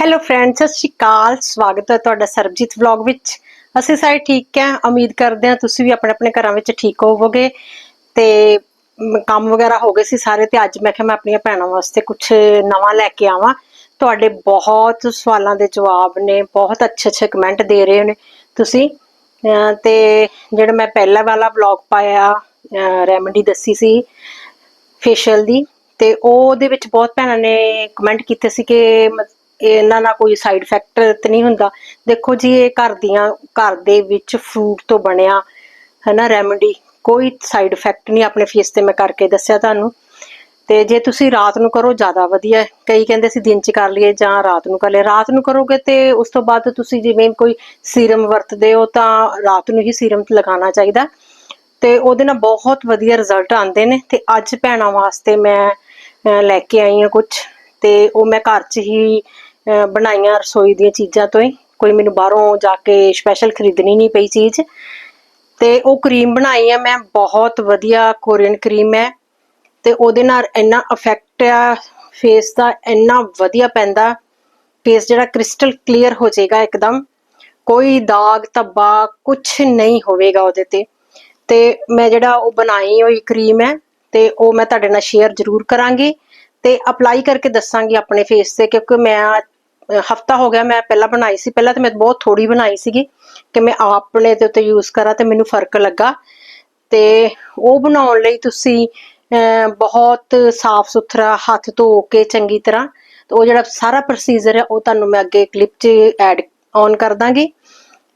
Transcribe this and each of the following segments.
Hello friends ਸਤਿ ਸ਼੍ਰੀ ਅਕਾਲ, ਸਵਾਗਤ ਹੈ ਤੁਹਾਡਾ ਸਰਬਜੀਤ ਵਲੌਗ ਵਿੱਚ। ਅਸੀਂ ਸਾਰੇ ਠੀਕ ਹੈ, ਉਮੀਦ ਕਰਦੇ ਹਾਂ ਤੁਸੀਂ ਵੀ ਆਪਣੇ ਆਪਣੇ ਘਰਾਂ ਵਿੱਚ ਠੀਕ ਹੋਵੋਗੇ। ਤੇ ਕੰਮ ਵਗੈਰਾ ਹੋ ਗਏ ਸੀ ਸਾਰੇ ਤੇ ਅੱਜ ਮੈਂ ਕਿਹਾ ਮੈਂ ਆਪਣੀਆਂ ਭੈਣਾਂ ਵਾਸਤੇ ਕੁਝ ਨਵਾਂ ਲੈ ਕੇ ਆਵਾਂ। ਤੁਹਾਡੇ ਬਹੁਤ ਸਵਾਲਾਂ ਦੇ ਜਵਾਬ ਨੇ, ਬਹੁਤ ਅੱਛੇ ਅੱਛੇ ਕਮੈਂਟ ਦੇ ਰਹੇ ਨੇ ਤੁਸੀਂ। ਅਹ, ਤੇ ਜਿਹੜਾ ਮੈਂ ਪਹਿਲਾ ਵਾਲਾ ਵਲੌਗ ਪਾਇਆ ਰੈਮਡੀ ਦੱਸੀ ਸੀ ਫੇਸ਼ੀਅਲ ਦੀ, ਤੇ ਉਹਦੇ ਵਿੱਚ ਬਹੁਤ ਭੈਣਾਂ ਨੇ ਕਮੈਂਟ ਕੀਤੇ ਸੀ ਕਿ ਮ- ਇਹਨਾਂ ਨਾਲ ਕੋਈ ਸਾਈਡ ਇਫੈਕਟ ਤੇ ਨਹੀਂ ਹੁੰਦਾ। ਦੇਖੋ ਜੀ, ਇਹ ਘਰ ਦੀਆਂ, ਘਰ ਦੇ ਵਿੱਚ ਫਰੂਟ ਤੋਂ ਬਣਿਆ ਹੈ ਰੈਮਡੀ ਕੋਈ ਸਾਈਡ ਇਫੈਕਟ ਨਹੀਂ ਆਪਣੇ ਫੇਸ ਤੇ ਮੈਂ ਕਰਕੇ ਦੱਸਿਆ ਤੁਹਾਨੂੰ। ਤੇ ਜੇ ਤੁਸੀਂ ਰਾਤ ਨੂੰ ਕਰੋ, ਜ਼ਿਆਦਾ ਵਧੀਆ ਕਈ ਕਹਿੰਦੇ ਸੀ ਦਿਨ ਚ ਕਰ ਲਈਏ ਜਾਂ ਰਾਤ ਨੂੰ ਕਰ ਲਈਏ। ਰਾਤ ਨੂੰ ਕਰੋਗੇ ਤੇ ਉਸ ਤੋਂ ਬਾਅਦ ਤੁਸੀਂ ਜਿਵੇਂ ਕੋਈ ਸੀਰਮ ਵਰਤਦੇ ਹੋ ਤਾਂ ਰਾਤ ਨੂੰ ਹੀ ਸੀਰਮ ਲਗਾਉਣਾ ਚਾਹੀਦਾ। ਤੇ ਉਹਦੇ ਨਾਲ ਬਹੁਤ ਵਧੀਆ ਰਿਜ਼ਲਟ ਆਉਂਦੇ ਨੇ। ਤੇ ਅੱਜ ਭੈਣਾਂ ਵਾਸਤੇ ਮੈਂ ਲੈ ਕੇ ਆਈ ਹਾਂ ਕੁਝ ਤੇ ਉਹ ਮੈਂ ਘਰ 'ਚ ਹੀ ਬਣਾਈਆਂ ਰਸੋਈ ਦੀਆਂ ਚੀਜ਼ਾਂ ਤੋਂ ਹੀ। ਕੋਈ ਮੈਨੂੰ ਬਾਹਰੋਂ ਜਾ ਕੇ ਸਪੈਸ਼ਲ ਖਰੀਦਣੀ ਨਹੀਂ ਪਈ ਚੀਜ਼। ਤੇ ਉਹ ਕਰੀਮ ਬਣਾਈ ਹੈ ਮੈਂ ਬਹੁਤ ਵਧੀਆ ਕੋਰੀਅਨ ਕਰੀਮ ਹੈ। ਤੇ ਉਹਦੇ ਨਾਲ ਇੰਨਾ ਇਫੈਕਟ ਆ ਫੇਸ ਦਾ ਇੰਨਾ ਵਧੀਆ ਪੈਂਦਾ। ਫੇਸ ਜਿਹੜਾ ਕ੍ਰਿਸਟਲ ਕਲੀਅਰ ਹੋ ਜਾਏਗਾ ਇੱਕਦਮ। ਕੋਈ ਦਾਗ, ਧੱਬਾ ਕੁਝ ਨਹੀਂ ਹੋਵੇਗਾ ਉਹਦੇ ਤੇ। ਤੇ ਮੈਂ ਜਿਹੜਾ ਉਹ ਬਣਾਈ ਹੋਈ ਕਰੀਮ ਹੈ, ਤੇ ਉਹ ਮੈਂ ਤੁਹਾਡੇ ਨਾਲ ਸ਼ੇਅਰ ਜ਼ਰੂਰ ਕਰਾਂਗੀ। ਤੇ ਅਪਲਾਈ ਕਰਕੇ ਦੱਸਾਂਗੀ ਆਪਣੇ ਫੇਸ ਤੇ, ਕਿਉਂਕਿ ਮੈਂ ਹਫਤਾ ਹੋ ਗਿਆ ਮੈਂ ਪਹਿਲਾਂ ਬਣਾਈ ਸੀ, ਪਹਿਲਾਂ ਤਾਂ ਮੈਂ ਬਹੁਤ ਥੋੜੀ ਬਣਾਈ ਸੀਗੀ ਕਿ ਮੈਂ ਆਪਣੇ ਦੇ ਉੱਤੇ ਯੂਜ਼ ਕਰਾਂ ਤੇ ਮੈਨੂੰ ਫ਼ਰਕ ਲੱਗਾ। ਤੇ ਉਹ ਬਣਾਉਣ ਲਈ ਤੁਸੀਂ ਬਹੁਤ ਸਾਫ਼ ਸੁਥਰਾ ਹੱਥ ਧੋ ਕੇ ਚੰਗੀ ਤਰ੍ਹਾਂ, ਤੇ ਉਹ ਜਿਹੜਾ ਸਾਰਾ ਪ੍ਰੋਸੀਜਰ ਹੈ, ਉਹ ਤੁਹਾਨੂੰ ਮੈਂ ਅੱਗੇ ਕਲਿੱਪ 'ਚ ਐਡ ਔਨ ਕਰ ਦਾਂਗੀ।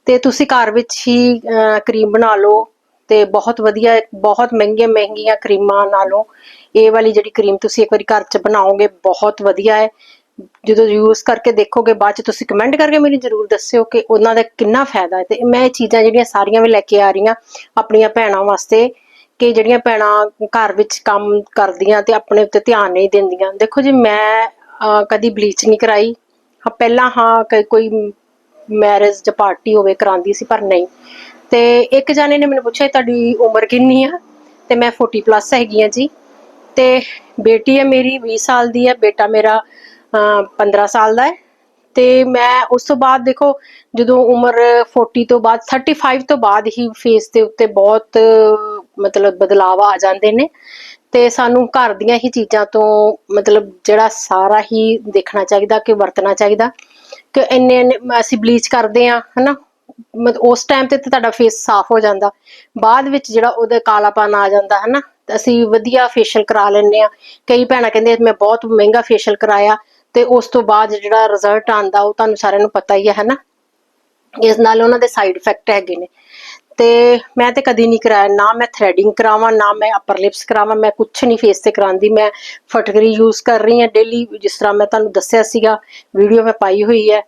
ਤੇ ਤੁਸੀਂ ਘਰ ਵਿੱਚ ਹੀ ਕਰੀਮ ਬਣਾ ਲਓ ਤੇ ਬਹੁਤ ਵਧੀਆ, ਬਹੁਤ ਮਹਿੰਗੀਆਂ ਮਹਿੰਗੀਆਂ ਕਰੀਮਾਂ ਨਾਲੋਂ ਇਹ ਵਾਲੀ ਜਿਹੜੀ ਕਰੀਮ ਤੁਸੀਂ ਇੱਕ ਵਾਰੀ ਘਰ 'ਚ ਬਣਾਓਗੇ, ਬਹੁਤ ਵਧੀਆ ਹੈ। ਜਦੋਂ ਯੂਜ਼ ਕਰਕੇ ਦੇਖੋਗੇ, ਬਾਅਦ 'ਚ ਤੁਸੀਂ ਕਮੈਂਟ ਕਰਕੇ ਮੈਨੂੰ ਜ਼ਰੂਰ ਦੱਸਿਓ ਕਿ ਉਹਨਾਂ ਦਾ ਕਿੰਨਾ ਫਾਇਦਾ ਹੈ। ਤੇ ਮੈਂ ਇਹ ਚੀਜ਼ਾਂ ਜਿਹੜੀਆਂ ਸਾਰੀਆਂ ਵੀ ਲੈ ਕੇ ਆ ਰਹੀਆਂ ਆਪਣੀਆਂ ਭੈਣਾਂ ਵਾਸਤੇ ਕਿ ਜਿਹੜੀਆਂ ਭੈਣਾਂ ਘਰ ਵਿੱਚ ਕੰਮ ਕਰਦੀਆਂ ਤੇ ਆਪਣੇ ਉੱਤੇ ਧਿਆਨ ਨਹੀਂ ਦਿੰਦੀਆਂ। ਦੇਖੋ ਜੀ, ਮੈਂ ਕਦੀ ਬਲੀਚ ਨਹੀਂ ਕਰਾਈ। ਹਾਂ, ਪਹਿਲਾਂ ਹਾਂ ਕੋਈ ਮੈਰਿਜ ਜਾਂ ਪਾਰਟੀ ਹੋਵੇ ਕਰਾਂਦੀ ਸੀ, ਪਰ ਨਹੀਂ। ਤੇ ਇੱਕ ਜਾਨੇ ਨੇ ਮੈਨੂੰ ਪੁੱਛਿਆ, ਤੁਹਾਡੀ ਉਮਰ ਕਿੰਨੀ ਆ? ਤੇ ਮੈਂ 40 ਪਲੱਸ ਹੈਗੀ ਆ ਜੀ। ਤੇ ਬੇਟੀ ਹੈ ਮੇਰੀ 20 ਸਾਲ ਦੀ ਹੈ ਬੇਟਾ ਮੇਰਾ 15 ਸਾਲ ਦਾ ਹੈ। ਤੇ ਮੈਂ ਉਸ ਤੋਂ ਬਾਅਦ ਦੇਖੋ, ਜਦੋਂ ਉਮਰ 40 ਤੋਂ ਬਾਅਦ 35 ਤੋਂ ਬਾਅਦ ਹੀ ਫੇਸ ਦੇ ਉੱਤੇ ਬਹੁਤ, ਮਤਲਬ ਬਦਲਾਵ ਆ ਜਾਂਦੇ ਨੇ। ਤੇ ਸਾਨੂੰ ਘਰ ਦੀਆਂ ਹੀ ਚੀਜ਼ਾਂ ਤੋਂ, ਮਤਲਬ ਜਿਹੜਾ ਸਾਰਾ ਹੀ ਦੇਖਣਾ ਚਾਹੀਦਾ ਕਿ ਵਰਤਣਾ ਚਾਹੀਦਾ। ਕਿ ਇੰਨੇ ਇੰਨੇ ਅਸੀਂ ਬਲੀਚ ਕਰਦੇ ਆ ਹਨਾ? ਮਤ, ਉਸ ਟਾਈਮ ਤੇ ਤੁਹਾਡਾ ਫੇਸ ਸਾਫ਼ ਹੋ ਜਾਂਦਾ। ਬਾਅਦ ਵਿੱਚ ਜਿਹੜਾ ਉਹਦਾ ਕਾਲਾਪਨ ਆ ਜਾਂਦਾ, ਹਨਾ? ਅਸੀਂ ਵਧੀਆ ਫੇਸ਼ੀਅਲ ਕਰਾ ਲੈਂਦੇ ਆ ਕਈ ਭੈਣਾਂ ਕਹਿੰਦੇ ਮੈਂ ਬਹੁਤ ਮਹਿੰਗਾ ਫੇਸ਼ੀਅਲ ਕਰਾਇਆ। ਤੇ ਉਸ ਤੋਂ ਬਾਅਦ ਜਿਹੜਾ ਰਿਜ਼ਲਟ ਆਂਦਾ ਉਹ ਤੁਹਾਨੂੰ ਸਾਰਿਆਂ ਨੂੰ ਪਤਾ ਹੀ ਹੈ, ਹਨਾ? ਇਸ ਨਾਲ ਉਹਨਾਂ ਦੇ ਸਾਈਡ ਇਫੈਕਟ ਹੈਗੇ ਨੇ। ਤੇ ਮੈਂ ਤੇ ਕਦੀ ਨਹੀਂ ਕਰਾਇਆ, ਨਾ ਮੈਂ ਥ੍ਰੈਡਿੰਗ ਕਰਾਵਾਂ, ਨਾ ਮੈਂ ਅਪਰ ਲਿਪਸ ਕਰਾਵਾਂ, ਮੈਂ ਕੁਝ ਨਹੀਂ ਫੇਸ ਤੇ ਕਰਾਉਂਦੀ ਮੈਂ ਫਟਕਰੀ ਯੂਜ਼ ਕਰ ਰਹੀ ਹਾਂ ਡੇਲੀ ਜਿਸ ਤਰ੍ਹਾਂ ਮੈਂ ਤੁਹਾਨੂੰ ਦੱਸਿਆ ਸੀਗਾ ਵੀਡੀਓ ਮੈਂ ਪਾਈ ਹੋਈ ਹੈ।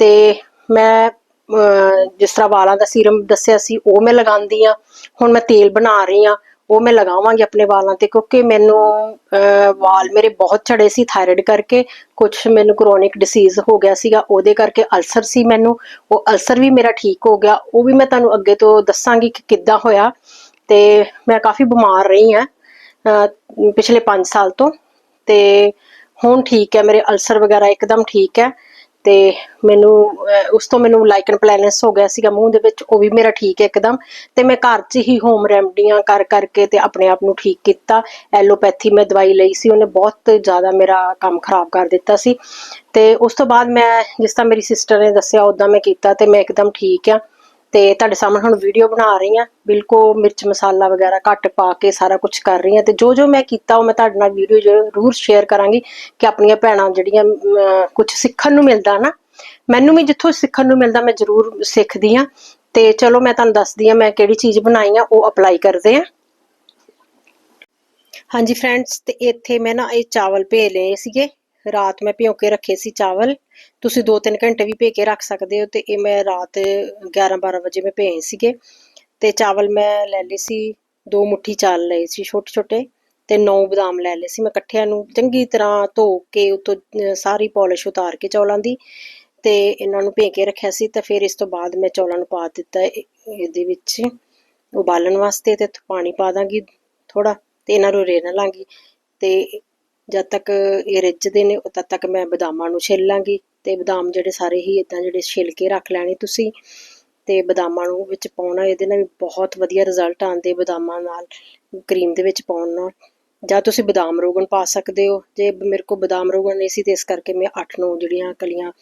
ਤੇ ਮੈਂ ਜਿਸ ਤਰ੍ਹਾਂ ਵਾਲਾਂ ਦਾ ਸੀਰਮ ਦੱਸਿਆ ਸੀ, ਉਹ ਮੈਂ ਲਗਾਉਂਦੀ ਆ ਹੁਣ ਮੈਂ ਤੇਲ ਬਣਾ ਰਹੀ ਆ ਉਹ ਮੈਂ ਲਗਾਵਾਂਗੀ ਆਪਣੇ ਵਾਲਾਂ ਤੇ ਕਿਉਂਕਿ ਮੈਨੂੰ ਵਾਲ ਮੇਰੇ ਬਹੁਤ ਝੜੇ ਸੀ ਥਾਇਰਾਇਡ ਕਰਕੇ ਕੁਝ ਮੈਨੂੰ ਕ੍ਰੋਨਿਕ ਡਿਸੀਜ਼ ਹੋ ਗਿਆ ਸੀਗਾ, ਉਹਦੇ ਕਰਕੇ ਅਲਸਰ ਸੀ ਮੈਨੂੰ, ਉਹ ਅਲਸਰ ਵੀ ਮੇਰਾ ਠੀਕ ਹੋ ਗਿਆ, ਉਹ ਵੀ ਮੈਂ ਤੁਹਾਨੂੰ ਅੱਗੇ ਤੋਂ ਦੱਸਾਂਗੀ ਕਿ ਕਿੱਦਾਂ ਹੋਇਆ ਤੇ ਮੈਂ ਕਾਫੀ ਬਿਮਾਰ ਰਹੀ ਹਾਂ ਪਿਛਲੇ 5 ਸਾਲ ਤੋਂ ਤੇ ਹੁਣ ਠੀਕ ਹੈ, ਮੇਰੇ ਅਲਸਰ ਵਗੈਰਾ ਇੱਕਦਮ ਠੀਕ ਹੈ। ਤੇ ਮੈਨੂੰ ਉਸ ਤੋਂ ਮੈਨੂੰ ਲਾਈਕਨ ਪਲੈਨਸ ਹੋ ਗਿਆ ਸੀਗਾ ਮੂੰਹ ਦੇ ਵਿੱਚ, ਉਹ ਵੀ ਮੇਰਾ ਠੀਕ ਹੈ ਇੱਕਦਮ। ਤੇ ਮੈਂ ਘਰ 'ਚ ਹੀ ਹੋਮ ਰੈਮਡੀਆਂ ਕਰ, ਕਰਕੇ ਤੇ ਆਪਣੇ ਆਪ ਨੂੰ ਠੀਕ ਕੀਤਾ। ਐਲੋਪੈਥੀ ਮੈਂ ਦਵਾਈ ਲਈ ਸੀ, ਉਹਨੇ ਬਹੁਤ ਜ਼ਿਆਦਾ ਮੇਰਾ ਕੰਮ ਖਰਾਬ ਕਰ ਦਿੱਤਾ ਸੀ। ਤੇ ਉਸ ਤੋਂ ਬਾਅਦ ਮੈਂ, ਜਿਸ ਤਰ੍ਹਾਂ ਮੇਰੀ ਸਿਸਟਰ ਨੇ ਦੱਸਿਆ ਉਦਾਂ ਮੈਂ ਕੀਤਾ ਤੇ ਮੈਂ ਇੱਕਦਮ ਠੀਕ ਆ ਤੇ ਤੁਹਾਡੇ ਸਾਹਮਣੇ ਹੁਣ ਵੀਡੀਓ ਬਣਾ ਰਹੀ ਆ ਬਿਲਕੁਲ ਮਿਰਚ ਮਸਾਲਾ ਵਗੈਰਾ ਘੱਟ ਪਾ ਕੇ ਸਾਰਾ ਕੁਝ ਕਰ ਰਹੀ ਆ ਤੇ ਜੋ ਜੋ ਮੈਂ ਕੀਤਾ ਉਹ ਮੈਂ ਤੁਹਾਡੇ ਨਾਲ ਵੀਡੀਓ ਜ਼ਰੂਰ ਸ਼ੇਅਰ ਕਰਾਂਗੀ ਕਿ ਆਪਣੀਆਂ ਭੈਣਾਂ ਜਿਹੜੀਆਂ ਕੁਝ ਸਿੱਖਣ ਨੂੰ ਮਿਲਦਾ ਨਾ, ਮੈਨੂੰ ਵੀ ਜਿੱਥੋਂ ਸਿੱਖਣ ਨੂੰ ਮਿਲਦਾ ਮੈਂ ਜ਼ਰੂਰ ਸਿੱਖਦੀ ਆ ਤੇ ਚਲੋ ਮੈਂ ਤੁਹਾਨੂੰ ਦੱਸਦੀ ਆ ਮੈਂ ਕਿਹੜੀ ਚੀਜ਼ ਬਣਾਈ ਆ, ਉਹ ਅਪਲਾਈ ਕਰਦੇ ਆ ਹਾਂਜੀ ਫਰੈਂਡਸ ਤੇ ਇੱਥੇ ਮੈਂ ਨਾ ਇਹ ਚਾਵਲ ਭੇ ਲਏ ਸੀਗੇ। ਰਾਤ ਮੈਂ ਭਿਓ ਕੇ ਰੱਖੇ ਸੀ ਚਾਵਲ। ਤੁਸੀਂ 2-3 ਘੰਟੇ ਵੀ ਭੇ ਕੇ ਰੱਖ ਸਕਦੇ ਹੋ ਤੇ ਇਹ ਮੈਂ ਰਾਤ 11-12 ਵਜੇ ਮੈਂ ਭੇਏ ਸੀਗੇ। ਤੇ ਚਾਵਲ ਮੈਂ ਲੈ ਲਈ ਸੀ, ਦੋ ਮੁੱਠੀ ਚਾਲ ਲਏ ਸੀ ਛੋਟੇ ਛੋਟੇ ਤੇ ਨੌ ਬਦਾਮ ਲੈ ਲਏ ਸੀ ਮੈਂ ਇਕੱਠਿਆਂ ਨੂੰ। ਚੰਗੀ ਤਰ੍ਹਾਂ ਧੋ ਕੇ ਉਤੋਂ ਸਾਰੀ ਪਾਲਿਸ਼ ਉਤਾਰ ਕੇ ਚੌਲਾਂ ਦੀ ਤੇ ਇਹਨਾਂ ਨੂੰ ਭੇ ਕੇ ਰੱਖਿਆ ਸੀ ਤਾਂ ਫਿਰ ਇਸ ਤੋਂ ਬਾਅਦ ਮੈਂ ਚੌਲਾਂ ਨੂੰ ਪਾ ਦਿੱਤਾ ਇਹਦੇ ਵਿੱਚ ਉਬਾਲਣ ਵਾਸਤੇ ਤੇ ਪਾਣੀ ਪਾ ਦਾਂਗੀ ਥੋੜਾ ਤੇ ਇਹਨਾਂ ਨੂੰ ਰੇਨ ਲਾਂਗੀ ਤੇ ਜਦ ਤੱਕ ਇਹ ਰਿੱਝਦੇ ਨੇ ਉਦ ਤੱਕ ਮੈਂ ਬਦਾਮਾਂ ਨੂੰ ਛਿੱਲ ਲਾਂਗੀ ਤੇ ਬਦਾਮ ਜਿਹੜੇ ਸਾਰੇ ਹੀ ਇਦਾਂ ਜਿਹੜੇ ਛਿਲ ਕੇ ਰੱਖ ਲੈਣੇ ਤੁਸੀਂ ਤੇ ਬਦਾਮਾਂ ਨੂੰ ਵਿੱਚ ਪਾਉਣਾ, ਇਹਦੇ ਨਾਲ ਬਹੁਤ ਵਧੀਆ ਰਿਜ਼ਲਟ ਆਉਂਦੇ ਬਦਾਮਾਂ ਨਾਲ ਕਰੀਮ ਦੇ ਵਿੱਚ ਪਾਉਣ ਨਾਲ। ਜਾਂ ਤੁਸੀਂ ਬਦਾਮ ਰੋਗਨ ਪਾ ਸਕਦੇ ਹੋ। ਜੇ ਮੇਰੇ ਕੋਲ ਬਦਾਮ ਰੋਗਨ ਨਹੀਂ ਸੀ ਤੇ ਇਸ ਕਰਕੇ ਮੈਂ 8-9 ਜਿਹੜੀਆਂ ਕਲੀਆਂ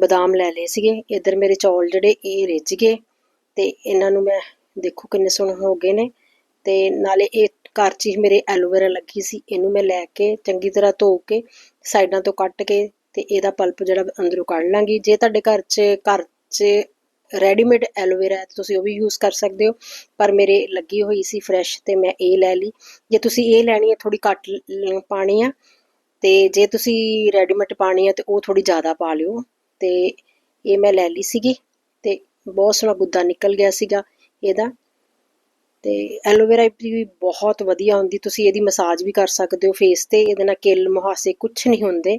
ਬਦਾਮ ਲੈ ਲਏ ਸੀਗੇ। ਇਧਰ ਮੇਰੇ ਚੌਲ ਜਿਹੜੇ ਇਹ ਰਿੱਝ ਗਏ ਤੇ ਇਹਨਾਂ ਨੂੰ ਮੈਂ ਦੇਖੋ ਕਿੰਨੇ ਸੋਹਣੇ ਹੋ ਗਏ ਨੇ ਤੇ ਨਾਲੇ ਇਹ ਘਰ 'ਚ ਹੀ ਮੇਰੇ ਐਲੋਵੇਰਾ ਲੱਗੀ ਸੀ, ਇਹਨੂੰ ਮੈਂ ਲੈ ਕੇ ਚੰਗੀ ਤਰ੍ਹਾਂ ਧੋ ਕੇ ਸਾਈਡਾਂ ਤੋਂ ਕੱਟ ਕੇ ਤੇ ਇਹਦਾ ਪਲਪ ਜਿਹੜਾ ਅੰਦਰੋਂ ਕੱਢ ਲਾਂਗੀ। ਜੇ ਤੁਹਾਡੇ ਘਰ 'ਚ ਘਰ 'ਚ ਰੈਡੀਮੇਡ ਐਲੋਵੇਰਾ ਹੈ ਤੁਸੀਂ ਉਹ ਵੀ ਯੂਜ਼ ਕਰ ਸਕਦੇ ਹੋ, ਪਰ ਮੇਰੇ ਲੱਗੀ ਹੋਈ ਸੀ ਫਰੈਸ਼ ਤੇ ਮੈਂ ਇਹ ਲੈ ਲਈ। ਜੇ ਤੁਸੀਂ ਇਹ ਲੈਣੀ ਹੈ ਥੋੜੀ ਘੱਟ ਲ- ਪਾਣੀ ਆ ਤੇ ਜੇ ਤੁਸੀਂ ਰੈਡੀਮੇਡ ਪਾਣੀ ਆ ਤੇ ਉਹ ਥੋੜੀ ਜ਼ਿਆਦਾ ਪਾ ਲਿਓ। ਤੇ ਇਹ ਮੈਂ ਲੈ ਲਈ ਸੀਗੀ ਤੇ ਬਹੁਤ ਸੋਹਣਾ ਗੁੱਦਾ ਨਿਕਲ ਗਿਆ ਸੀਗਾ ਇਹਦਾ। ਤੇ ਐਲੋਵੇਰਾ ਵੀ ਬਹੁਤ ਵਧੀਆ ਹੁੰਦੀ, ਤੁਸੀਂ ਇਹਦੀ ਮਸਾਜ ਵੀ ਕਰ ਸਕਦੇ ਹੋ ਫੇਸ ਤੇ, ਇਹਦੇ ਨਾਲ ਕਿੱਲ ਮੁਹਾਸੇ ਕੁਝ ਨਹੀਂ ਹੁੰਦੇ।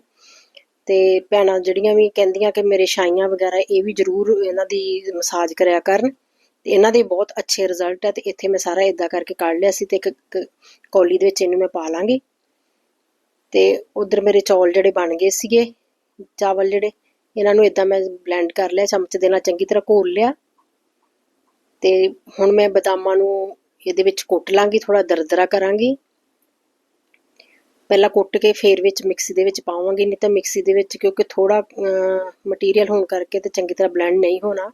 ਤੇ ਭੈਣਾਂ ਜਿਹੜੀਆਂ ਵੀ ਕਹਿੰਦੀਆਂ ਕਿ ਮੇਰੇ ਛਾਈਆਂ ਵਗੈਰਾ, ਇਹ ਵੀ ਜ਼ਰੂਰ ਇਹਨਾਂ ਦੀ ਮਸਾਜ ਕਰਿਆ ਕਰਨ। ਤੇ ਇਹਨਾਂ ਦੇ ਬਹੁਤ ਅੱਛੇ ਰਿਜ਼ਲਟ ਹੈ ਤੇ ਇੱਥੇ ਮੈਂ ਸਾਰਾ ਇਦਾਂ ਕਰਕੇ ਕੱਢ ਲਿਆ ਸੀ ਤੇ ਇੱਕ ਕੌਲੀ ਦੇ ਵਿੱਚ ਇਹਨੂੰ ਮੈਂ ਪਾ ਲਾਂਗੀ। ਤੇ ਉਧਰ ਮੇਰੇ ਚੌਲ ਜਿਹੜੇ ਬਣ ਗਏ ਸੀਗੇ, ਚਾਵਲ ਜਿਹੜੇ, ਇਹਨਾਂ ਨੂੰ ਇਦਾਂ ਮੈਂ ਬਲੈਂਡ ਕਰ ਲਿਆ, ਚਮਚ ਦੇ ਨਾਲ ਚੰਗੀ ਤਰ੍ਹਾਂ ਘੋਲ ਲਿਆ। ਤੇ ਹੁਣ ਮੈਂ ਬਦਾਮਾਂ ਨੂੰ ਇਹਦੇ ਵਿੱਚ ਕੁੱਟ ਲਾਂਗੀ ਥੋੜਾ ਦਰਦਰਾ ਕਰਾਂਗੀ। ਪਹਿਲਾਂ ਕੁੱਟ ਕੇ ਫੇਰ ਵਿੱਚ ਮਿਕਸੀ ਦੇ ਵਿੱਚ ਪਾਵਾਂਗੀ, ਨਹੀਂ ਤਾਂ ਮਿਕਸੀ ਦੇ ਵਿੱਚ ਕਿਉਂਕਿ ਥੋੜਾ ਮਟੀਰੀਅਲ ਹੋਣ ਕਰਕੇ ਤੇ ਚੰਗੀ ਤਰ੍ਹਾਂ ਬਲੈਂਡ ਨਹੀਂ ਹੋਣਾ।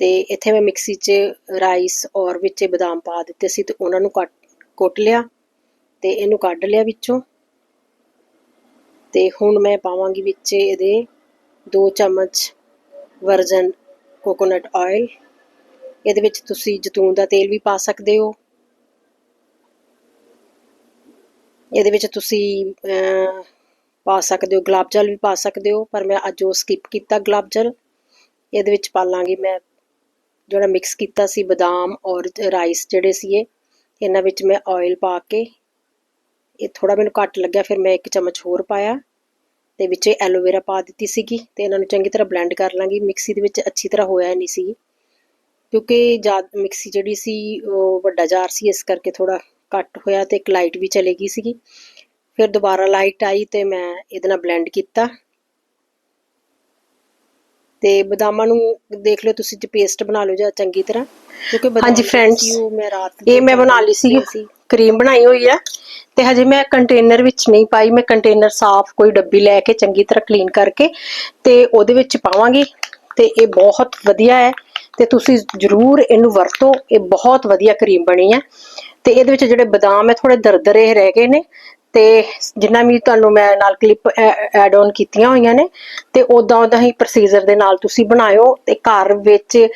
ਤੇ ਇੱਥੇ ਮੈਂ ਮਿਕਸੀ 'ਚ ਰਾਈਸ ਔਰ ਵਿੱਚ ਬਦਾਮ ਪਾ ਦਿੱਤੇ ਸੀ ਤੇ ਉਹਨਾਂ ਨੂੰ ਕੱਟ, ਕੁੱਟ ਲਿਆ ਤੇ ਇਹਨੂੰ ਕੱਢ ਲਿਆ ਵਿੱਚੋਂ। ਤੇ ਹੁਣ ਮੈਂ ਪਾਵਾਂਗੀ ਵਿੱਚ ਇਹਦੇ 2 ਚਮਚ ਵਰਜਨ ਕੋਕੋਨਟ ਆਇਲ ਇਹਦੇ ਵਿੱਚ ਤੁਸੀਂ ਜੈਤੂਨ ਦਾ ਤੇਲ ਵੀ ਪਾ ਸਕਦੇ ਹੋ। ਇਹਦੇ ਵਿੱਚ ਤੁਸੀਂ ਪਾ ਸਕਦੇ ਹੋ, ਗੁਲਾਬ ਜਲ ਵੀ ਪਾ ਸਕਦੇ ਹੋ, ਪਰ ਮੈਂ ਅੱਜ ਉਹ ਸਕਿਪ ਕੀਤਾ ਗੁਲਾਬ ਜਲ। ਇਹਦੇ ਵਿੱਚ ਪਾ ਲਾਂਗੀ ਮੈਂ ਜਿਹੜਾ ਮਿਕਸ ਕੀਤਾ ਸੀ ਬਦਾਮ ਔਰ ਰਾਈਸ ਜਿਹੜੇ ਸੀਗੇ, ਇਹਨਾਂ ਵਿੱਚ ਮੈਂ ਆਇਲ ਪਾ ਕੇ, ਇਹ ਥੋੜਾ ਮੈਨੂੰ ਘੱਟ ਲੱਗਿਆ, ਫਿਰ ਮੈਂ ਇੱਕ ਚਮਚ ਹੋਰ ਪਾਇਆ। ਤੇ ਵਿੱਚ ਐਲੋਵੇਰਾ ਪਾ ਦਿੱਤੀ ਸੀਗੀ, ਤੇ ਇਹਨਾਂ ਨੂੰ ਚੰਗੀ ਤਰ੍ਹਾਂ ਬਲੈਂਡ ਕਰ ਲਾਂਗੀ। ਮਿਕਸੀ ਦੇ ਵਿੱਚ ਅੱਛੀ ਤਰ੍ਹਾਂ ਹੋਇਆ ਨਹੀਂ ਸੀ। ਕਿਉਂਕਿ ਜਦ ਮਿਕਸੀ ਜਿਹੜੀ ਸੀ ਉਹ ਵੱਡਾ ਜਾਰ ਸੀ ਇਸ ਕਰਕੇ ਥੋੜਾ ਘੱਟ ਹੋਇਆ ਤੇ ਇੱਕ ਲਾਈਟ ਵੀ ਚਲੇ ਗਈ ਸੀਗੀ। ਫਿਰ ਦੁਬਾਰਾ ਲਾਈਟ ਆਈ ਤੇ ਮੈਂ ਇਹਦੇ ਨਾਲ ਬਲੈਂਡ ਕੀਤਾ। ਤੇ ਬਦਾਮਾਂ ਨੂੰ ਦੇਖ ਲਓ ਤੁਸੀਂ ਜੇ ਪੇਸਟ ਬਣਾ ਲਓ ਜਾਂ ਚੰਗੀ ਤਰ੍ਹਾਂ। ਕਿਉਂਕਿ ਹਾਂਜੀ हाँ friends, तो ਸੀ ਉਹ ਮੈਂ ਰਾਤ ਇਹ ਮੈਂ ਬਣਾ ਲਈ ਸੀ ਕਰੀਮ ਬਣਾਈ ਹੋਈ ਆ ਤੇ ਹਜੇ ਮੈਂ ਕੰਟੇਨਰ ਵਿੱਚ ਨਹੀਂ ਪਾਈ। ਮੈਂ ਕੰਟੇਨਰ ਸਾਫ਼ ਕੋਈ ਡੱਬੀ ਲੈ ਕੇ ਚੰਗੀ ਤਰ੍ਹਾਂ ਕਲੀਨ ਕਰਕੇ ਤੇ ਉਹਦੇ ਵਿੱਚ ਪਾਵਾਂਗੀ ਤੇ ਇਹ ਬਹੁਤ ਵਧੀਆ ਹੈ। ਤੇ ਤੁਸੀਂ ਜਰੂਰ ਇਹਨੂੰ ਵਰਤੋ, ਇਹ ਬਹੁਤ ਵਧੀਆ ਕਰੀਮ ਬਣੀ ਹੈ। ਤੇ ਇਹਦੇ ਵਿੱਚ ਜਿਹੜੇ ਬਦਾਮ ਹੈ ਥੋੜੇ ਦਰਦਰੇ ਰਹਿ ਗਏ ਨੇ। ਤੇ ਜਿੰਨਾ ਵੀ ਤੁਹਾਨੂੰ ਮੈਂ ਨਾਲ ਕਲਿੱਪ ਐਡ ਆਨ ਕੀਤੀਆਂ ਹੋਈਆਂ ਨੇ, ਤੇ ਉਦਾਂ ਉਦਾਂ ਹੀ ਪ੍ਰੋਸੀਜਰ ਦੇ ਨਾਲ ਤੁਸੀਂ ਬਣਾਇਓ ਤੇ ਘਰ ਵਿੱਚ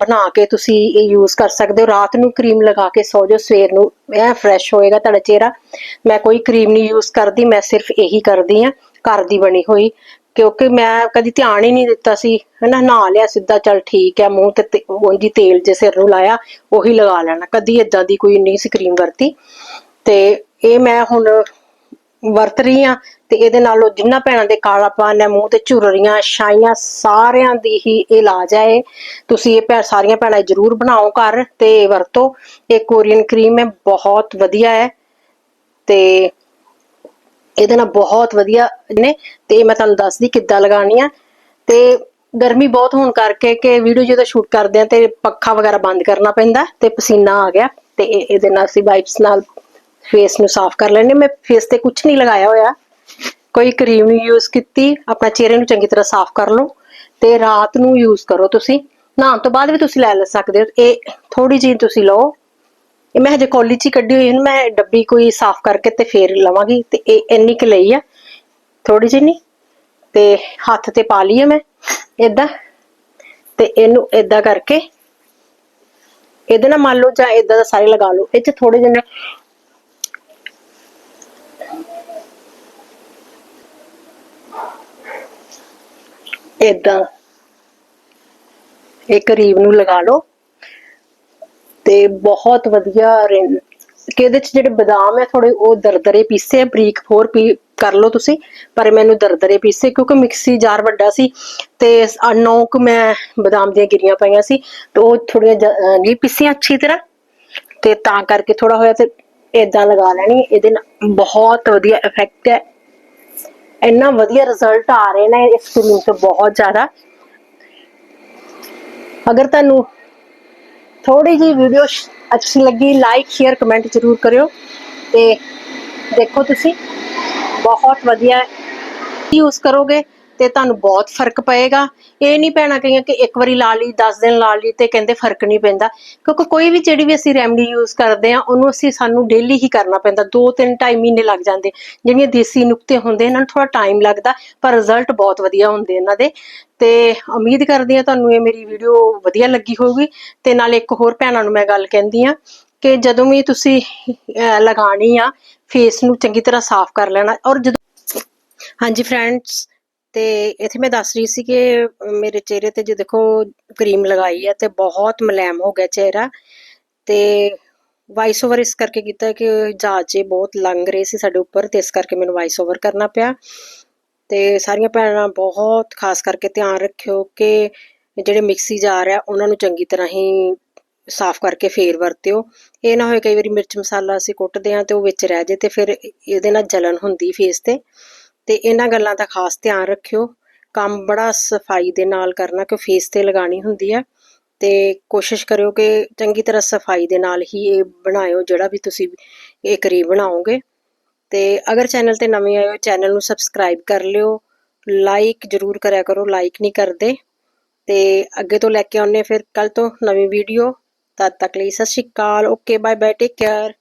ਬਣਾ ਕੇ ਤੁਸੀਂ ਇਹ ਯੂਜ਼ ਕਰ ਸਕਦੇ ਹੋ। ਰਾਤ ਨੂੰ ਕਰੀਮ ਲਗਾ ਕੇ ਸੌ ਜਾਓ, ਸਵੇਰ ਨੂੰ ਇਹ ਫਰੈਸ਼ ਹੋਏਗਾ ਤੁਹਾਡਾ ਚਿਹਰਾ। ਮੈਂ ਕੋਈ ਕਰੀਮ ਨਹੀਂ ਯੂਜ਼ ਕਰਦੀ, ਮੈਂ ਸਿਰਫ ਇਹੀ ਕਰਦੀ ਆ ਘਰ ਦੀ ਬਣੀ ਹੋਈ। ਕਿਉਂਕਿ ਮੈਂ ਕਦੀ ਧਿਆਨ ਹੀ ਨਹੀਂ ਦਿੱਤਾ ਸੀ, ਹਨਾ, ਨਹਾ ਲਿਆ ਸਿੱਧਾ, ਚੱਲ ਠੀਕ ਹੈ, ਮੂੰਹ ਤੇ ਤੇ ਉਂਝ ਤੇਲ ਜੇ ਸਿਰ ਨੂੰ ਲਾਇਆ, ਉਹੀ ਲਗਾ ਲੈਣਾ, ਕਦੀ ਇਦਾਂ ਦੀ ਕੋਈ ਨਹੀਂ ਸੀ ਕਰੀਮ ਵਰਤੀ। ਤੇ ਇਹ ਮੈਂ ਹੁਣ ਵਰਤ ਰਹੀ ਆ ਤੇ ਇਹਦੇ ਨਾਲੋਂ ਜਿੰਨਾ ਭੈਣਾਂ ਦੇ ਕਾਲਾਪਨ ਹੈ, ਮੂੰਹ ਤੇ ਝੁਰੜੀਆਂ, ਛਾਈਆਂ, ਸਾਰਿਆਂ ਦੀ ਹੀ ਇਲਾਜ ਹੈ ਇਹ। ਤੁਸੀਂ ਇਹ ਭੈ, ਸਾਰੀਆਂ ਭੈਣਾਂ ਜਰੂਰ ਬਣਾਓ ਘਰ ਤੇ ਵਰਤੋ। ਇਹ ਕੋਰੀਅਨ ਕਰੀਮ ਹੈ, ਬਹੁਤ ਵਧੀਆ ਹੈ। ਤੇ ਇਹਦੇ ਨਾਲ ਬਹੁਤ ਵਧੀਆ ਨੇ ਤੇ ਮੈਂ ਤੁਹਾਨੂੰ ਦੱਸਦੀ ਕਿੱਦਾਂ ਲਗਾਉਣੀ ਆ। ਤੇ ਗਰਮੀ ਬਹੁਤ ਹੋਣ ਕਰਕੇ ਕਿ ਵੀਡੀਓ ਜਦੋਂ ਸ਼ੂਟ ਕਰਦੇ ਆ ਤੇ ਪੱਖਾ ਵਗੈਰਾ ਬੰਦ ਕਰਨਾ ਪੈਂਦਾ ਤੇ ਪਸੀਨਾ ਆ ਗਿਆ ਤੇ ਇਹਦੇ ਨਾਲ ਅਸੀਂ ਵਾਈਪਸ ਨਾਲ ਫੇਸ ਨੂੰ ਸਾਫ਼ ਕਰ ਲੈਣੇ ਮੈਂ ਫੇਸ ਤੇ ਕੁਝ ਨਹੀਂ ਲਗਾਇਆ ਹੋਇਆ। ਕੋਈ ਕਰੀਮ ਨਹੀਂ ਯੂਜ਼ ਕੀਤੀ। ਆਪਣਾ ਚਿਹਰੇ ਨੂੰ ਚੰਗੀ ਤਰ੍ਹਾਂ ਸਾਫ਼ ਕਰ ਲਓ ਤੇ ਰਾਤ ਨੂੰ ਯੂਜ਼ ਕਰੋ ਤੁਸੀਂ। ਨਹਾਉਣ ਤੋਂ ਬਾਅਦ ਵੀ ਤੁਸੀਂ ਲੈ ਲੈ ਸਕਦੇ ਹੋ। ਇਹ ਥੋੜੀ ਜਿਹੀ ਤੁਸੀਂ ਲਓ। ਇਹ ਮੈਂ ਹਜੇ ਕੋਲੀ ਚ ਹੀ ਕੱਢੀ ਹੋਈ ਹੈ ਮੈਂ ਡੱਬੀ ਕੋਈ ਸਾਫ਼ ਕਰਕੇ ਤੇ ਫੇਰ ਲਵਾਂਗੀ, ਤੇ ਇਹ ਇੰਨੀ ਕੁ ਲਈ ਆ ਥੋੜੀ ਜਿਹੀ ਨਹੀਂ, ਤੇ ਹੱਥ ਤੇ ਪਾ ਲਈ ਹੈ ਮੈਂ ਇਦਾਂ ਤੇ ਇਹਨੂੰ ਇਦਾਂ ਕਰਕੇ, ਇਹਦੇ ਨਾਲ ਮੰਨ ਲਓ ਜਾਂ ਇਦਾਂ ਦਾ ਸਾਰੇ ਲਗਾ ਲਓ, ਇਹ ਚ ਥੋੜੇ ਜਿਹੇ ਇਦਾਂ ਇਹ ਕਰੀਬ ਨੂੰ ਲਗਾ ਲਓ ਤੇ ਬਹੁਤ ਵਧੀਆ ਰਹਿੰ- ਕਿ ਇਹਦੇ ਚ ਜਿਹੜੇ ਬਦਾਮ ਹੈ ਥੋੜੇ ਉਹ ਦਰਦਰੇ ਪੀਸੇ ਆ, ਬਰੀਕ ਹੋਰ ਪੀ, ਕਰ ਲਓ ਤੁਸੀਂ, ਪਰ ਮੈਨੂੰ ਦਰਦਰੇ ਪੀਸੇ, ਕਿਉਂਕਿ ਮਿਕਸੀ ਜਾਰ ਵੱਡਾ ਸੀ ਤੇ ਨੌ ਕੁ ਮੈਂ ਬਦਾਮ ਦੀਆਂ ਗਿਰੀਆਂ ਪਈਆਂ ਸੀ, ਤੇ ਉਹ ਥੋੜੀਆਂ ਨਹੀਂ ਪੀਸੀਆਂ ਅੱਛੀ ਤਰ੍ਹਾਂ, ਤੇ ਤਾਂ ਕਰਕੇ ਥੋੜਾ ਹੋਇਆ ਤੇ ਇਦਾਂ ਲਗਾ ਲੈਣੀ, ਇਹਦੇ ਨਾਲ ਬਹੁਤ ਵਧੀਆ ਇਫੈਕਟ ਹੈ। ਇੰਨਾ ਵਧੀਆ ਰਿਜ਼ਲਟ ਆ ਰਹੇ ਨੇ ਇਸ ਕਰੀਮ ਤੋਂ ਬਹੁਤ ਜ਼ਿਆਦਾ। ਅਗਰ ਤੁਹਾਨੂੰ ਥੋੜੀ ਜੀ ਵੀਡੀਓ ਅੱਛੀ ਲੱਗੀ ਲਾਈਕ ਸ਼ੇਅਰ ਕਮੈਂਟ ਜ਼ਰੂਰ ਕਰਿਓ। ਤੇ ਦੇਖੋ ਤੁਸੀਂ, ਬਹੁਤ ਵਧੀਆ ਯੂਜ਼ ਕਰੋਗੇ। ਤੇ ਤੁਹਾਨੂੰ ਬਹੁਤ ਫ਼ਰਕ ਪਏਗਾ। ਇਹ ਨਹੀਂ ਪੈਣਾ ਕਹੀਆਂ ਕਿ ਇੱਕ ਵਾਰੀ ਲਾ ਲਈ 10 ਦਿਨ ਲਾ ਲਈ ਤੇ ਕਹਿੰਦੇ ਫ਼ਰਕ ਨਹੀਂ ਪੈਂਦਾ। ਕਿਉਂਕਿ ਕੋਈ ਵੀ ਜਿਹੜੀ ਵੀ ਅਸੀਂ ਰੈਮਡੀ ਯੂਜ਼ ਕਰਦੇ ਆ ਉਹਨੂੰ ਅਸੀਂ ਸਾਨੂੰ ਡੇਲੀ ਹੀ ਕਰਨਾ ਪੈਂਦਾ। 2-3 2.5 ਮਹੀਨੇ ਲੱਗ ਜਾਂਦੇ। ਜਿਹੜੀਆਂ ਦੇਸੀ ਨੁਕਤੇ ਹੁੰਦੇ ਇਹਨਾਂ ਨੂੰ ਥੋੜਾ ਟਾਈਮ ਲੱਗਦਾ ਪਰ ਰਿਜ਼ਲਟ ਬਹੁਤ ਵਧੀਆ ਹੁੰਦੇ ਇਹਨਾਂ ਦੇ। ਤੇ ਉਮੀਦ ਕਰਦੀ ਆ ਤੁਹਾਨੂੰ ਇਹ ਮੇਰੀ ਵੀਡੀਓ ਵਧੀਆ ਲੱਗੀ ਹੋਊਗੀ। ਤੇ ਨਾਲ ਇੱਕ ਹੋਰ ਭੈਣਾਂ ਨੂੰ ਮੈਂ ਗੱਲ ਕਹਿੰਦੀ ਆ ਕਿ ਜਦੋਂ ਵੀ ਤੁਸੀਂ ਅਹ, ਲਗਾਣੀ ਆ ਫੇਸ ਨੂੰ ਚੰਗੀ ਤਰ੍ਹਾਂ ਸਾਫ਼ ਕਰ ਲੈਣਾ। ਔਰ ਜਦੋਂ ਹਾਂਜੀ ਫਰੈਂਡਸ ਤੇ ਇੱਥੇ ਮੈਂ ਦੱਸ ਰਹੀ ਸੀ ਕਿ ਮੇਰੇ ਚਿਹਰੇ ਤੇ ਜੇ ਦੇਖੋ ਕਰੀਮ ਲਗਾਈ ਹੈ ਤੇ ਬਹੁਤ ਮਲੈਮ ਹੋ ਗਿਆ ਚਿਹਰਾ ਤੇ ਵਾਇਸ ਓਵਰ ਇਸ ਕਰਕੇ ਕੀਤਾ ਕਿ ਜਹਾਜ਼ੇ ਬਹੁਤ ਲੰਘ ਰਹੇ ਸੀ ਸਾਡੇ ਉੱਪਰ ਤੇ ਇਸ ਕਰਕੇ ਮੈਨੂੰ ਵਾਇਸ ਓਵਰ ਕਰਨਾ ਪਿਆ। ਤੇ ਸਾਰੀਆਂ ਭੈਣਾਂ ਬਹੁਤ ਖਾਸ ਕਰਕੇ ਧਿਆਨ ਰੱਖਿਓ ਕਿ ਜਿਹੜੇ ਮਿਕਸੀ ਜਾਰ ਆ ਉਹਨਾਂ ਨੂੰ ਚੰਗੀ ਤਰ੍ਹਾਂ ਹੀ ਸਾਫ਼ ਕਰਕੇ ਫੇਰ ਵਰਤਿਓ। ਇਹ ਨਾ ਹੋਏ ਕਈ ਵਾਰੀ ਮਿਰਚ ਮਸਾਲਾ ਅਸੀਂ ਕੁੱਟਦੇ ਆ ਤੇ ਉਹ ਵਿੱਚ ਰਹਿ ਜੇ ਤੇ ਫਿਰ ਇਹਦੇ ਨਾਲ ਜਲਨ ਹੁੰਦੀ ਫੇਸ ਤੇ। ਤੇ ਇਹਨਾਂ ਗੱਲਾਂ ਦਾ ਖਾਸ ਧਿਆਨ ਰੱਖਿਓ। ਕੰਮ ਬੜਾ ਸਫ਼ਾਈ ਦੇ ਨਾਲ ਕਰਨਾ, ਕਿ ਫੇਸ ਤੇ ਲਗਾਣੀ ਹੁੰਦੀ ਹੈ। ਤੇ ਕੋਸ਼ਿਸ਼ ਕਰਿਓ ਕਿ ਚੰਗੀ ਤਰ੍ਹਾਂ ਸਫ਼ਾਈ ਦੇ ਨਾਲ ਹੀ ਇਹ ਬਣਾਇਓ, ਜਿਹੜਾ ਵੀ ਤੁਸੀਂ ਇਹ ਕਰੀਮ ਬਣਾਓਗੇ। ਤੇ ਅਗਰ ਚੈਨਲ ਤੇ ਨਵੇਂ ਆਏ ਹੋ, ਚੈਨਲ ਨੂੰ ਸਬਸਕ੍ਰਾਈਬ ਕਰ ਲਿਓ। ਲਾਈਕ ਜਰੂਰ ਕਰਿਆ ਕਰੋ, ਲਾਈਕ ਨਹੀਂ ਕਰਦੇ। ਤੇ ਅੱਗੇ ਤੋਂ ਲੈ ਕੇ ਆਉਨੇ ਫਿਰ ਕੱਲ ਤੋਂ ਨਵੀਂ ਵੀਡੀਓ ਤਦ ਤੱਕ ਲਈ ਸਤਿ ਸ਼੍ਰੀ ਅਕਾਲ okay bye bye take care